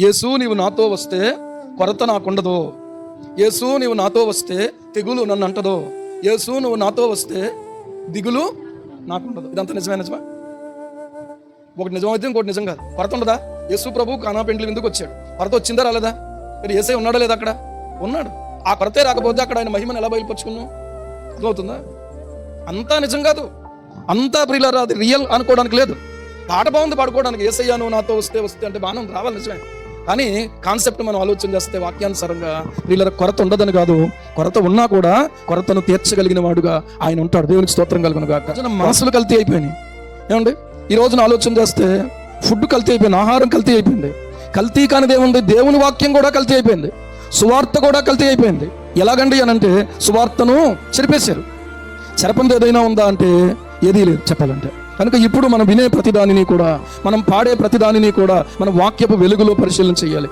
యేసు నీవు నాతో వస్తే కొరత నాకుండదు. యేసు నీవు నాతో వస్తే తెగులు నన్ను అంటదో యేసు నువ్వు నాతో వస్తే దిగులు నాకుండదు. ఇదంతా నిజమే నిజమా? ఒకటి నిజమైతే ఇంకోటి నిజం కాదు. కొరత ఉండదా? యేసు ప్రభు కానా పెండ్లి ఎందుకు వచ్చాడు? కొరత వచ్చిందా రాలేదా? మరి ఏసై ఉన్నాడా లేదా అక్కడ? ఉన్నాడు. ఆ కొరతే రాకపోతే అక్కడ ఆయన మహిమను ఎలా బయలుపరుచుకున్నాం అర్థమవుతుందా? అంతా నిజం కాదు. అంతా ప్రియులరా అది రియల్ అనుకోవడానికి లేదు. పాట బాగుంది పాడుకోవడానికి. ఏసయ్యా నువ్వు నాతో వస్తే వస్తే అంటే బాణం రావాలి నిజమే. కానీ కాన్సెప్ట్ మనం ఆలోచన చేస్తే వాక్యానుసారంగా వీళ్ళ కొరత ఉండదని కాదు. కొరత ఉన్నా కూడా కొరతను తీర్చగలిగిన వాడుగా ఆయన ఉంటాడు. దేవునికి స్తోత్రం కలుగును కాక మనసులు కల్తీ అయిపోయినాయి. ఏమండి? ఈ రోజున ఆలోచన చేస్తే ఫుడ్ కల్తీ అయిపోయింది ఆహారం కల్తీ అయిపోయింది. కల్తీ కానిది ఏముంది దేవుని వాక్యం కూడా కల్తీ అయిపోయింది. సువార్త కూడా కల్తీ అయిపోయింది. ఎలాగండి అని అంటే సువార్తను చెరిపేశారు. చెరపంది ఏదైనా ఉందా అంటే ఏదీ లేదు చెప్పాలంటే. కనుక ఇప్పుడు మనం వినే ప్రతిదానిని కూడా మనం పాడే ప్రతిదానిని కూడా మన వాక్యపు వెలుగులో పరిశీలన చేయాలి.